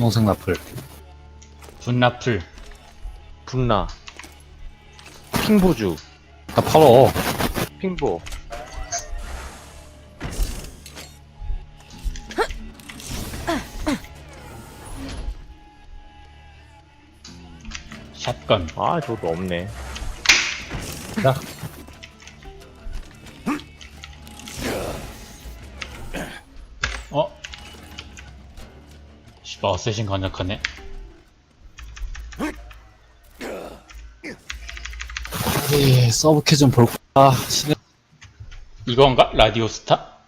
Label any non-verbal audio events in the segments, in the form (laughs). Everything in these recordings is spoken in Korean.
분홍색 라플. 분라풀. 분나 핑보주 다 팔어. 핑보 샷건. 아 저것도 없네 야, 씨발, 어쌔신 건작하네. 예, 서브캐 좀 볼까? 시간 이건가? 라디오 스타?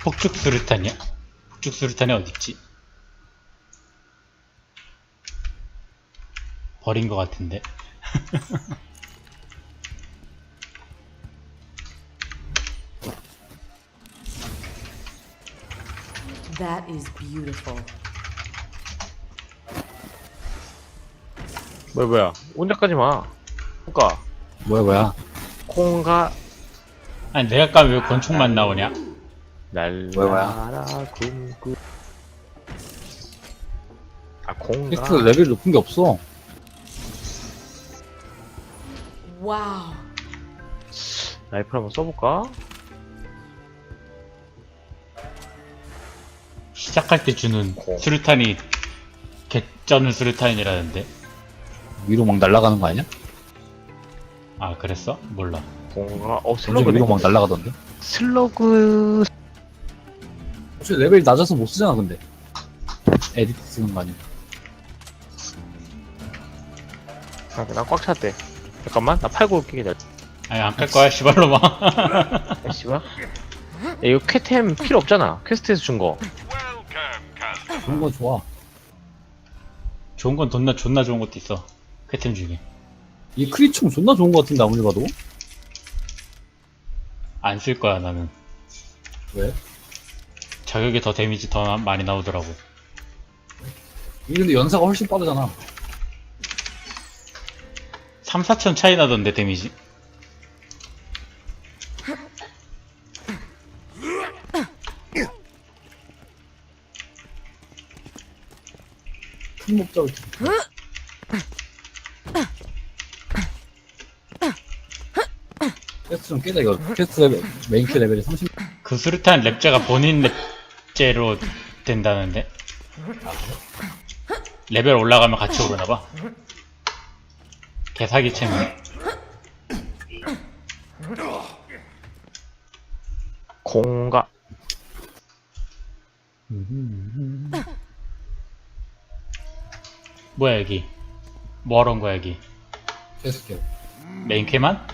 폭죽 수류탄이야? 폭죽 수류탄이 어딨지? 버린 것 같은데. (laughs) That is beautiful. 뭐야 뭐야 혼자까지 마 콩가 뭐야, 뭐야. 콩가 아니, 내가 까면 왜 권총만 나오냐? 날라라 굶고 아 콩가 텍스트 레벨 높은 게 없어. Wow. 라이플 한번 써볼까? 시작할 때 주는 수류탄이 개쩌는 수류탄이라는데. 위로 막 날아가는 거 아니야? 아, 그랬어? 몰라. 콩가 어 완전 슬러그네 위로 막 날아가던데? 슬러그 혹시 레벨 낮아서 못 쓰잖아, 근데. 에디트 쓰는 거 아니야? 아, 나꽉 찼대 잠깐만 나 팔고 올게 기다려 아니, 안 깔 거야, 시발로마. 야, 씨발 야, 이거 퀘템 필요 없잖아 퀘스트에서 준거 그런 거 좋아. 좋은 건 존나 존나 좋은 것도 있어. 쾌템 중에. 이 크리총 존나 좋은 거 같은데, 아무리 봐도. 안 쓸 거야, 나는. 왜? 저격에 더 데미지 더 나- 많이 나오더라고. 근데 연사가 훨씬 빠르잖아. 3, 4천 차이 나던데, 데미지. 큰 목적을. 퀘스트 좀 깨자, 이거. 퀘스트 레벨, 메인 퀘 레벨이 30. 그 수류탄 랩제가 본인 랩제로 된다는데. 레벨 올라가면 같이 오르나봐. 개사기 채널. 콩가 뭐야, 여기. 뭐하러 온 거야, 여기. 퀘. 메인 캐만?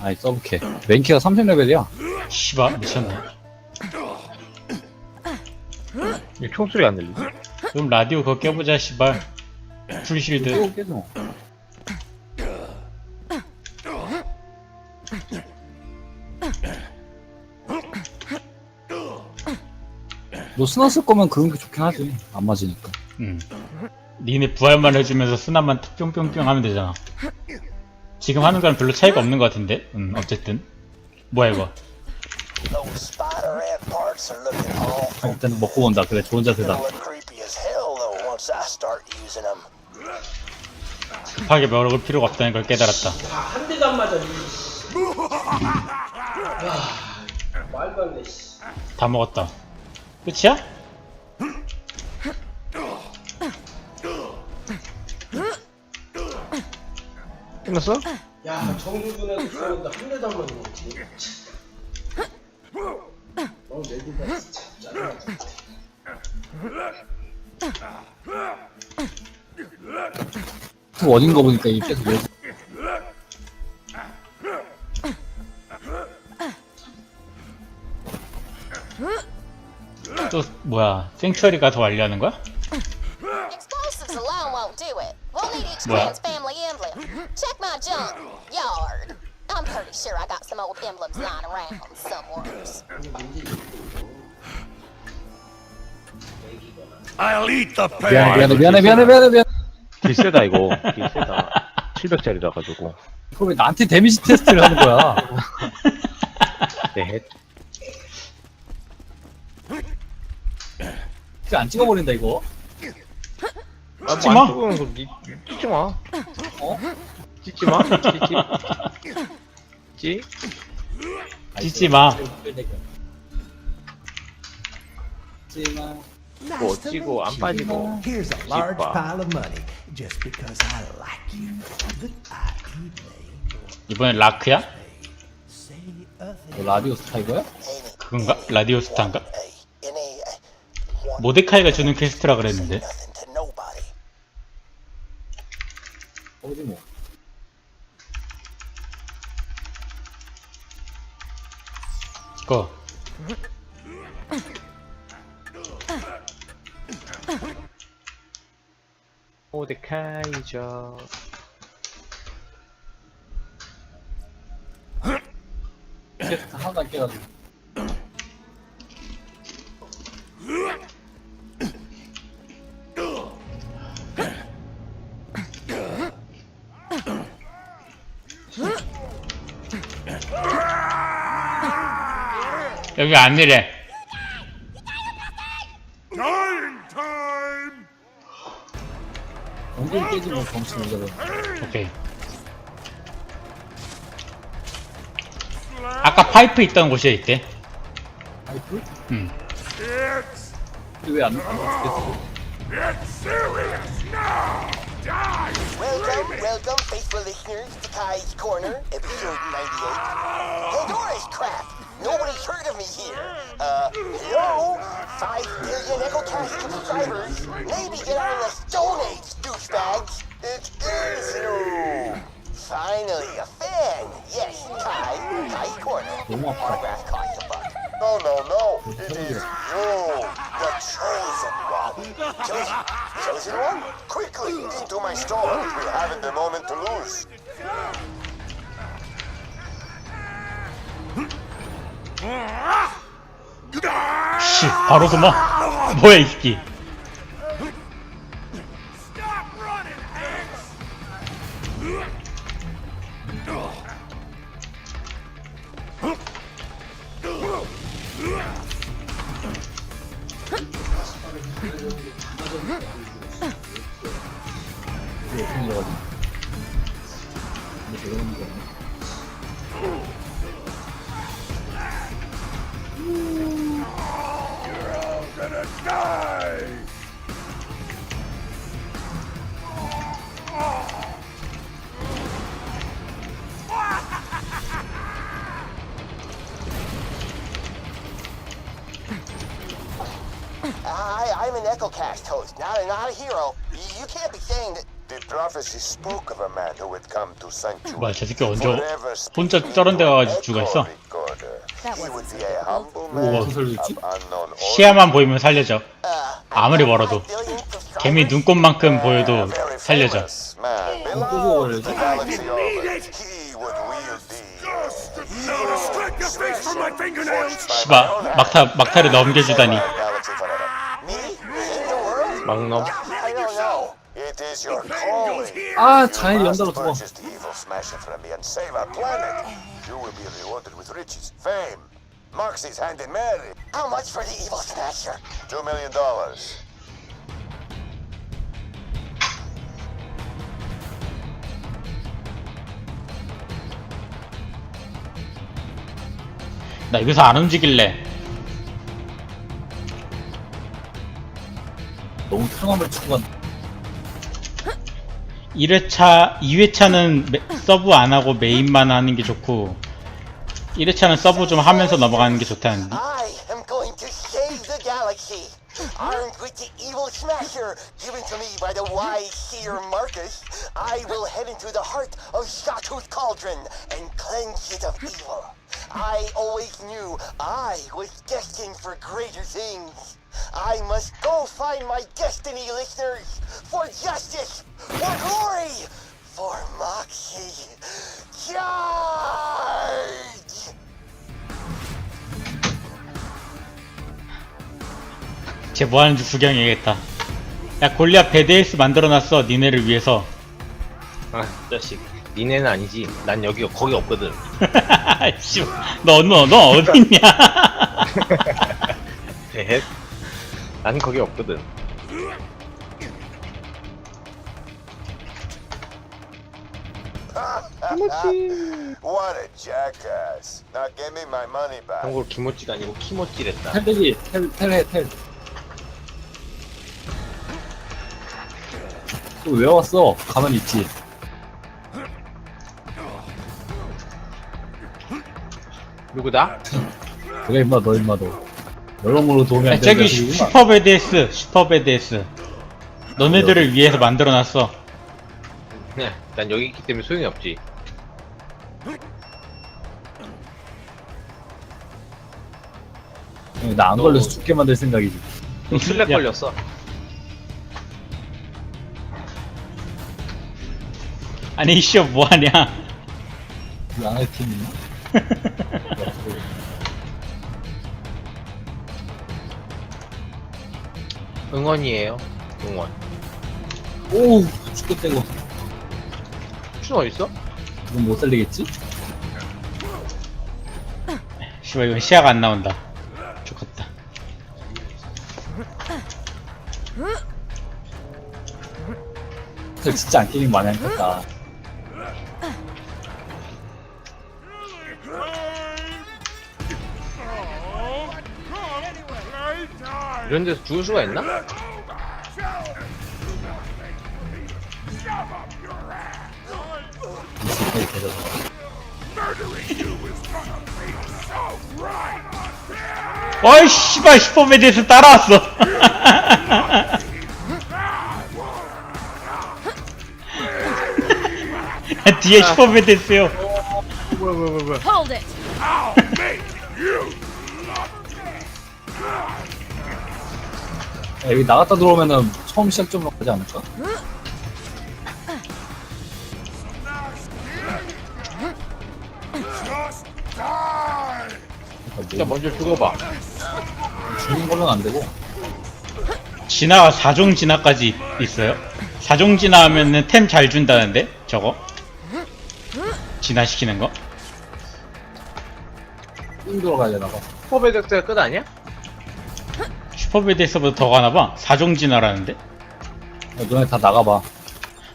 아니, 서브캐. 메인 캐가 30레벨이야. 씨발, 미쳤네. 이 총소리가 안 들리지? 그럼 라디오 그거 껴보자, 씨발. 풀실드. 또 깨져. 너 스나 쓸 거면 그런 게 좋긴 하지. 안 맞으니까. 응. 니네 부활만 해주면서 스나만 뿅뿅뿅 하면 되잖아. 지금 하는 거랑 별로 차이가 없는 것 같은데? 응, 어쨌든. 뭐야, 이거. Awful. 일단 먹고 본다. 그래, 좋은 자세다. 급하게 먹을 필요가 없다는 걸 깨달았다. 한 대도 안 맞아. 말도 안 돼. 씨. 다 먹었다. 끝이야? 끝났어? 야, 정유준에도 들어온다. 한 대도 안 맞는 거지. 너무 내기다 진짜 짜증나. 그 원인 거 보니까 이게 계속 왜 또, 뭐야. 생츄어리 가서 완료하는 거야? Explosives alone won't do it. We'll need each What? clan's family 미안해, 미안해, 미안해, 미안해, 미안해, 미안해. 길 세다 이거 길 세다 700짜리라 가지고 그거 왜 나한테 데미지 테스트를 하는 거야? 네. 그안 찍어버린다 이거. 아, 찍지 뭐 마. 안 찍지 마. 어? 찍지 마. 찍지. 찍지. 찍지 마. 찍지 마. 뭐 어찌고 안 빠지고. Here's a large Keep, uh, pile of money just because I like you. But I may 이번엔 라크야? say a thing. 뭐 라디오 스타 이거야? 그건가? 라디오 스타인가? Uh, 모데카이가 주는 퀘스트라 그랬는데. 어디 뭐. 그거. 하나도 안 깨가지고. 여기 아니래. 엉덩이 깨지면 덩치 모자라. 오케이. 아까 파이프 있던 곳에 있대. 파이프? 음. 근데 왜안 안 됐어? Welcome, welcome, faithful listeners to Kai's Corner, episode 98. Pandora's crap! Nobody's heard of me here. Uh, hello? Five billion EchoCast subscribers. Maybe get out of the Stone Age, douchebags. It is you. Finally, a fan. Yes, Kai, Kai's Corner. 너무 아프다. Autograph costs a buck. No, no, no. It is you, the chosen one. Chosen, chosen one? Quickly, into my store. We haven't a moment to lose. 씨, 바로 도마. (laughs) 뭐야, 이 새끼. I, I'm an EchoCast host, not a, not a hero. You, can't be saying that. The prophecy spoke of a man who would come to sanctuary. 뭐야, 저 새끼 언제 혼자 저런 데 가가지고 죽어 있어? He would be a humble 우와, man 살렸지? of unknown 시야만 보이면 살려줘. Uh, 아무리 멀어도. 개미 눈곱만큼 보여도 Very 살려줘. famous man. 또 Below 걸려야지? the galaxy orbit, he would wield the 씨발, 막타, 막타를 넘겨주다니. galaxy forever. Me? In the world? 막놈. 아, must 연달아 riches, fame, Moxie's hand in marriage. How much for the evil smasher? Two million dollars. 나 여기서 안 움직일래. 너무 편함을 추구 간 1회차, 2회차는 서브 안 하고 메인만 하는 게 좋고, 1회차는 서브 좀 하면서 넘어가는 게 좋다는데. I am going to save the galaxy. Armed with the evil smasher given to me by the wise seer Marcus, I will head into the heart of Shatu's cauldron and cleanse it of evil. I always knew I was destined for greater things. I must go find my destiny, listeners, for justice, for glory, for Moxie. Charge! 쟤 뭐하는지 구경해야겠다. 야, 골리앗 베데이스 만들어놨어, 니네를 위해서. 아, 자식. 니네는 아니지. 난 여기 거기 없거든. 씨, 너, 너, 너 어딨냐? 대. 난 거기 없거든. What a jackass. Now give me my money back. 참고로 김모찌가 아니고 키모찌랬다. 텔, 텔해, 텔. 또 왜 왔어? 가만히 있지. 누구다? 그래, 임마, 너, 임마, 너. 여러모로 도움이 안 되는 저기 자식이구만. 슈퍼 베데스, 슈퍼 베데스. 너네들을 위해서 만들어놨어. 네, 난 여기 있기 때문에 소용이 없지. 나 안 걸려서 죽게 만들 생각이지. 너 술래 야. 걸렸어. 아니, 이씨, 뭐하냐? 우리 안할 팀 있나? (laughs) 응원이에요. 응원. 오, 죽겠다, 이거. 춘 어딨어? 그럼 못 살리겠지? 씨발, 이거 시야가 안 나온다. 죽었다. 저 진짜 안 끼는 거 많이 하니까. 이런 데서 죽을 수가 있나? 어이, 씨발, 슈퍼베데스 따라왔어. (laughs) 뒤에 슈퍼베데스요. Hold it. 야, 여기 나갔다 들어오면은 처음 시작점으로 가지 않을까? 진짜 먼저 죽어봐. 죽는 걸로는 안 되고. 진화가 4종 진화까지 있어요. 4종 진화하면은 템 잘 준다는데? 저거? 진화시키는 거? 삥 들어가야 되나 봐. 포베 덱스가 끝 아니야? 슈퍼베데스보다 더 가나봐. 4종 진화라는데? 야, 너네 다 나가봐.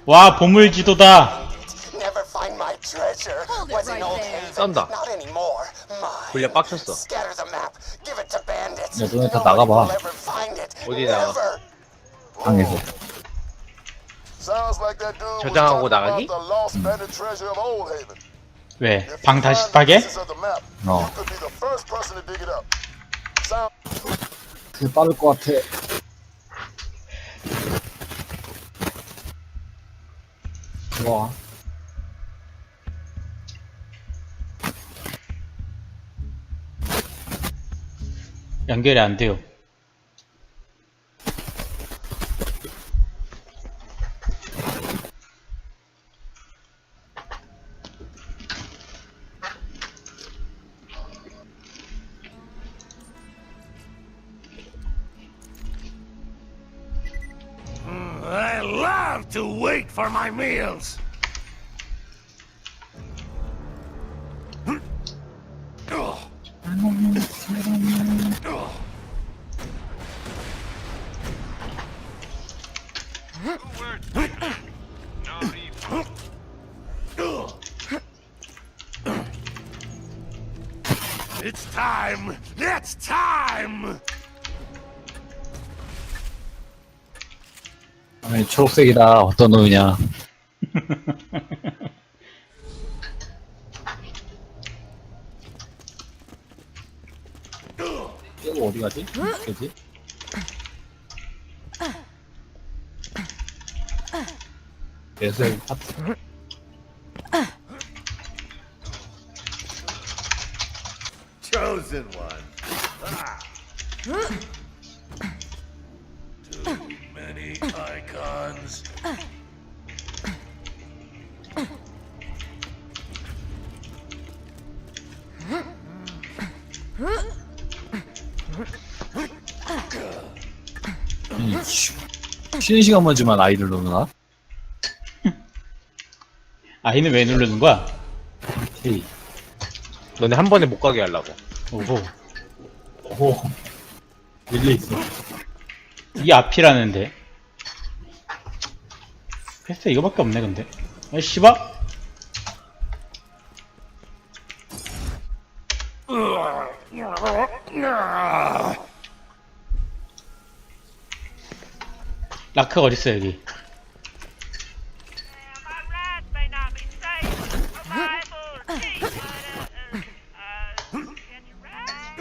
와, 보물지도다. Never find my treasure. Hold it Was in right old there. haven. 썬다. Not anymore. My. 분량 빡쳤어. Scatter the map. Give it to bandits. 야, 너네 다 나가봐. one will ever find it. 어디 나가? Never. 방에서. Sounds like that dude was 저장하고 talking 나가기? the lost bandit treasure of Old Haven. 왜? 방 다시 파게? 어. 그게 빠를 것 같아. 좋아. 연결이 안 돼요. To wait for my meals. 초록색이다. 어떤 놈이냐. 깨고 어디 가지? 어디? 예술 파트. Chosen one. 쉬- 쉬는 시간만 주면 아이들 노나? 아이는 왜 누르는 거야? K. 너네 한 번에 못 가게 하려고. 오호. 오. 밀려 있어. 이 앞이라는데. 퀘스트 이거밖에 없네, 근데. 아, 씨발! (laughs) 라크가 어딨어, 여기. My rats may not be safe. A rifle, gee, but, uh, uh, uh, can you ride?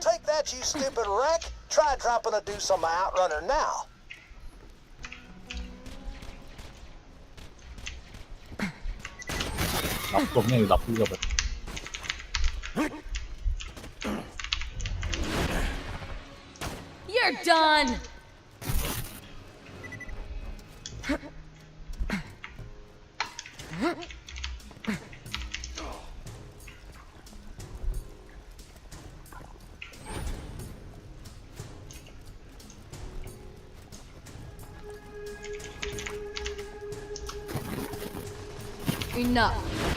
Take that, you stupid wreck. Try dropping a deuce on my outrunner now. 나쁘 없네, 이거 나쁘기가 봐. You're done. Enough.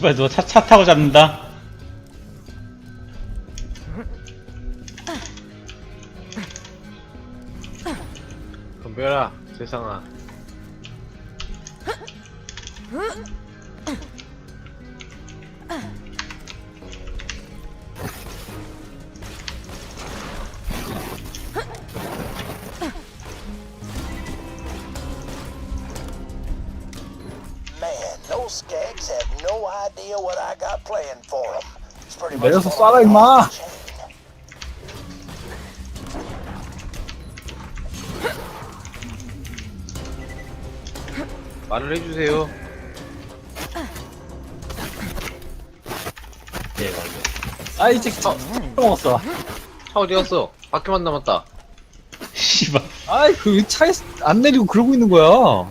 씨발, 누가 차, 차 타고 잡는다. 덤벼라, 세상아. 쏴라, 임마! 말을 해주세요. 아이, 쟤, 차, 먹었어. 차 어디 갔어? 밖에만 남았다. 씨발. 아이, 그 차에 안 내리고 그러고 있는 거야.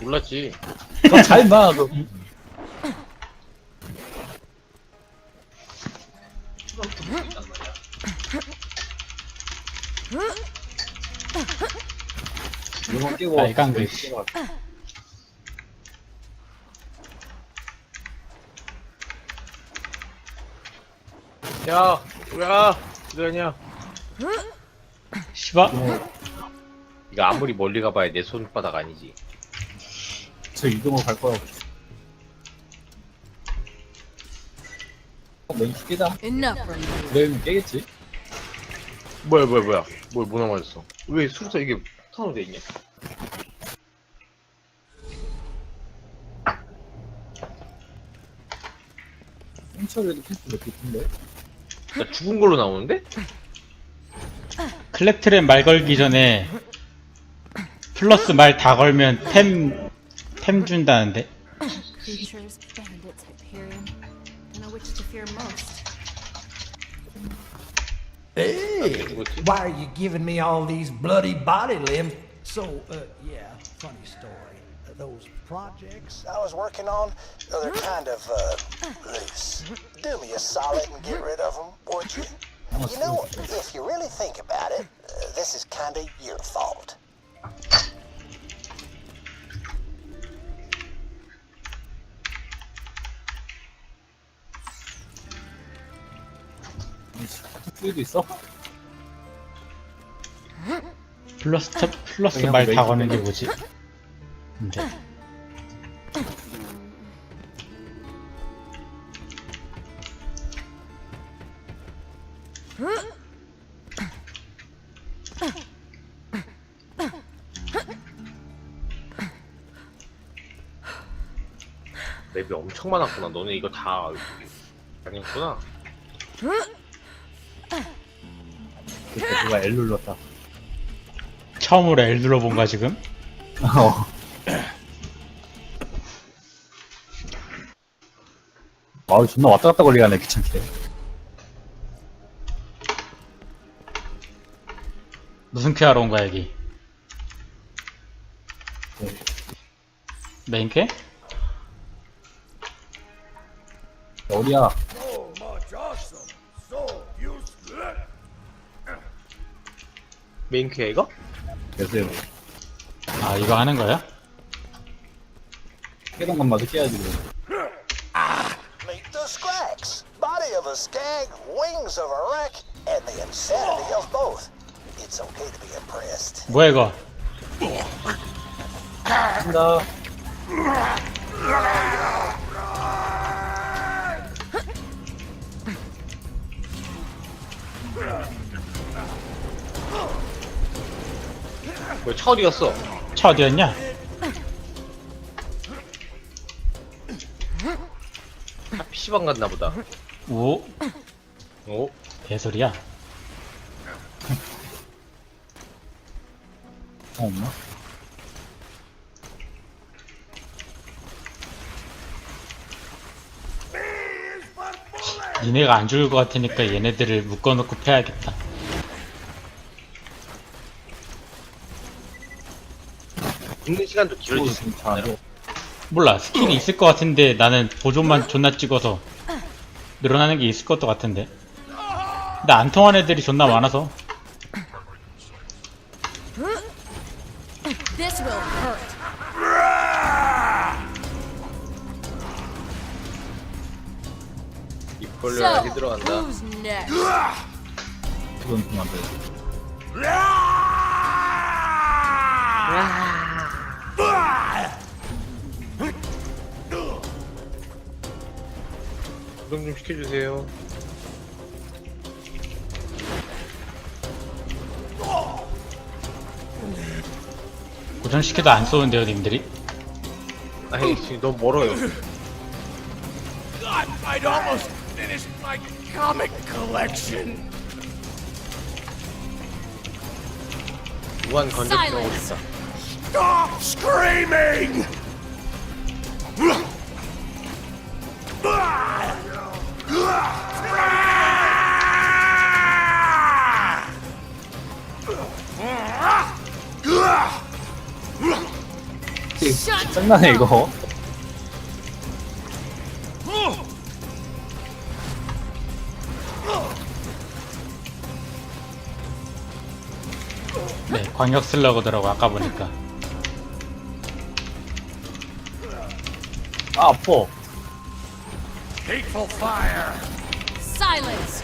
몰랐지. 너잘 봐, 너. 이거 끼고. 빨강글. 야, 뭐야? 그러냐? 씨발. 이거 아무리 멀리 가봐야 내 손바닥 아니지. 저 이동으로 갈 거라고. 맹키 깨자. Enough from you. 내일은 깨겠지? 뭐야, 뭐야, 뭐야? 뭘, 뭐 남아졌어? 왜 수류탄 이게 탄으로 돼 있냐? 생철에도 캐스 몇개 있던데? 나 죽은 걸로 나오는데? 클렉트랩 말 걸기 전에 플러스 말 다 걸면 템, 템 준다는데? Creatures, bandits, Hyperion. Don't know which to fear most. Hey, why are you giving me all these bloody body limbs? So, uh, yeah, funny story. Uh, those projects. I was working on, uh, they're kind of uh, loose. Do me a solid and get rid of them, would you? You know, if you really think about it, uh, this is kind of your fault. 수도 있어? 플러스, 템- 플러스 그냥 말 다 메이크 거는 게 뭐지? 근데. 맵이 엄청 많았구나. 너네 이거 다 다녔구나. 그때 누가 L 눌렀다. 처음으로 L 눌러본 거야, 지금? (laughs) 어. 아우, 존나 왔다 갔다 걸리게 하네, 귀찮게. 무슨 퀘하러 온 거야, 여기? 네. 메인 퀘? 어디야? 메인 큐야 이거? 계세요. 아 이거 하는 거야? 해당감 마저 깨야지 그래. A skag, wings of a wreck, and the insanity of both. It's okay to be impressed. 뭐야 이거? 간다. 뭐야 차 어디 갔어? 차 어디였냐? 차 PC방 갔나 보다 오 오? 개소리야. 어, 없나? 니네가 안 죽을 것 같으니까 얘네들을 묶어놓고 패야겠다. 있는 시간도 안 돼. 몰라 스킬이 있을 것 같은데 나는 보존만 존나 찍어서 늘어나는 게 있을 것도 같은데. 근데 안 통한 애들이 존나 많아서. 입 벌려 다시 들어간다? 그건 돼. 구동 좀 시켜주세요 고정시켜도 안 쏘는데요 님들이? 아니 지금 너무 멀어요 God, I'd almost finished my comic collection. 무한 건전지 넣고 싶다 Stop screaming! 짱나네 이거. 네 광역 슬러그더라고 아까 보니까. 아 아파. Hateful fire! Silence!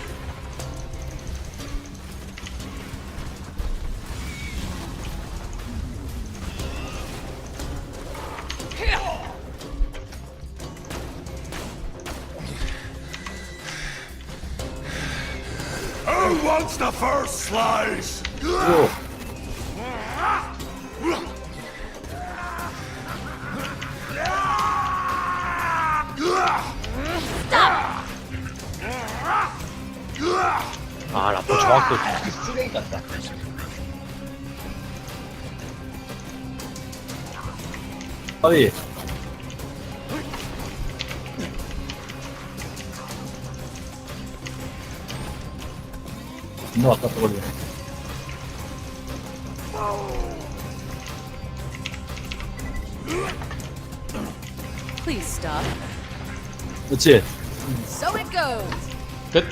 Wants the first slice? 오. 아 라포 정확도 쓰레기 같다 빨리. 존나 왔다 또 걸려. Please stop. 그렇지. So it goes. 끝.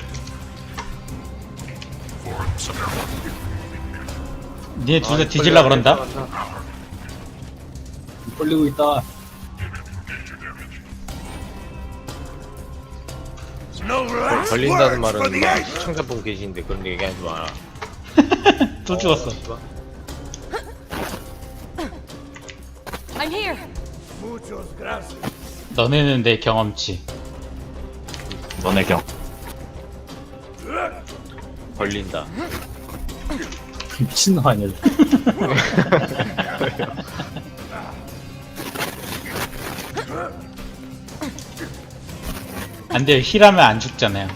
니네 둘다 뒤질라 그런다? 입 벌리고 있다. 걸린다는 말은 막. 시청자분 계시는데 그런 얘기 하지 마라 (laughs) 또 죽었어. I'm here. Muchos gracias. 너네는 내 경험치. 너네 경. 걸린다 미친 놈 아니야. (laughs) 안 돼요. 힐하면 안 죽잖아요.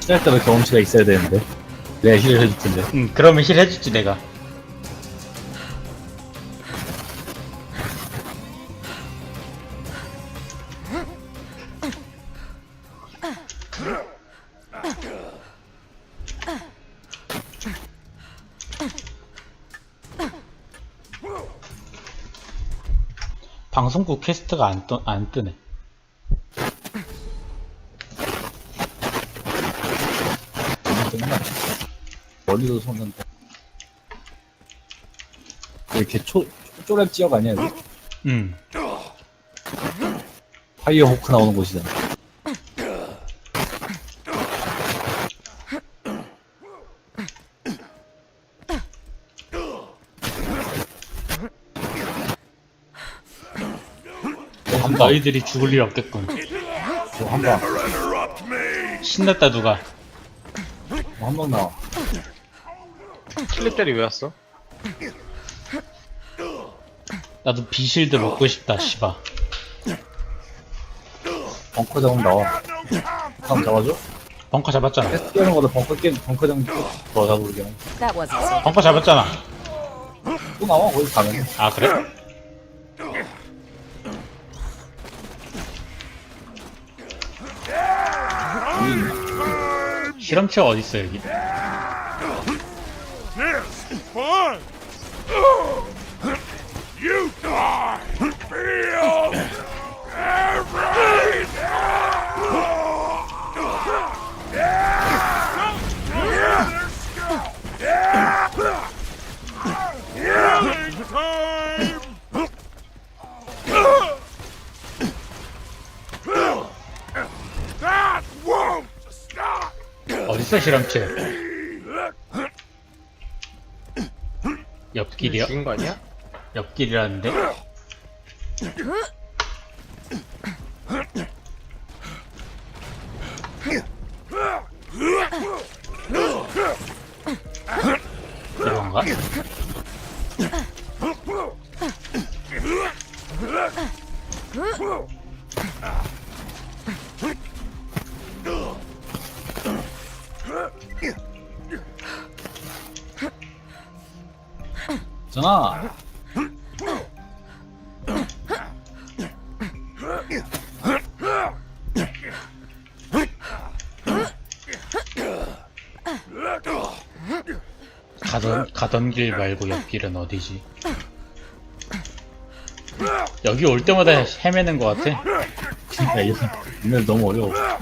시작 때도 경험치가 있어야 되는데. 내가 힐을 해줄 텐데. 응, 그러면 힐 해주지 내가. 방송국 퀘스트가 안, 떠, 안 뜨네. 정말 멀리도 쏘는데 이렇게 초 쪼랩 지역 아니야 여기? 음. 파이어 호크 나오는 곳이잖아 한 방, 너희들이 죽을 일 없겠군. 한 방, 신났다 누가. 한방 나와. 킬렙짜리 왜 왔어? 나도 비실드 먹고 싶다, 씨바. 벙커 잡으면 나와. 다음 잡아줘? 벙커 잡았잖아. 테스트 뛰는 거다 벙커 게임, 벙커 잡으면 더 잡으게. That wasn't so 벙커 잡았잖아. 또 나와, 거기 가면. 아, 그래? 실험체가 어딨어, 여기? 어딨어, 실험체? 옆길이요? 죽인 거 아니야? 옆길이라는데? 이런가? 가던, 길 말고 옆길은 어디지? 여기 올 때마다 헤매는 것 같아. 야, 이거, 이거 너무 어려워. 야,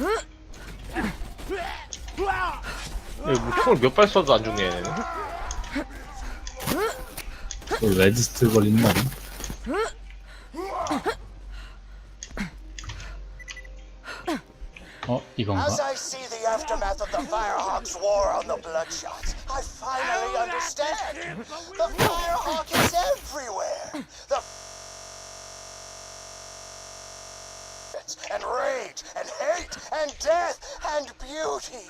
뭐 총을 몇 발 쏴도 안 죽네 얘네는 또 레지스트 걸리는 거 아니야? 어, 이건가? As I see the aftermath of the Firehawk's war on the Bloodshots, I finally understand. The Firehawk is everywhere. The and rage and hate and death and beauty.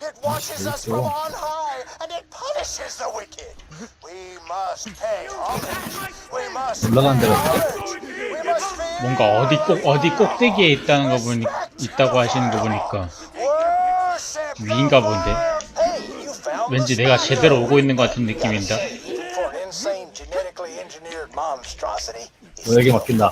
It watches us from on high and it punishes the wicked. We must pay homage. We must pay homage. We must pay 뭔가 어디 꼭, 어디 꼭대기에 있다는 거 보니, 있다고 하시는 거 보니까 위인가 본데? 왠지 내가. 제대로 오고 있는 것 같은 느낌인다. 너에게 맡긴다.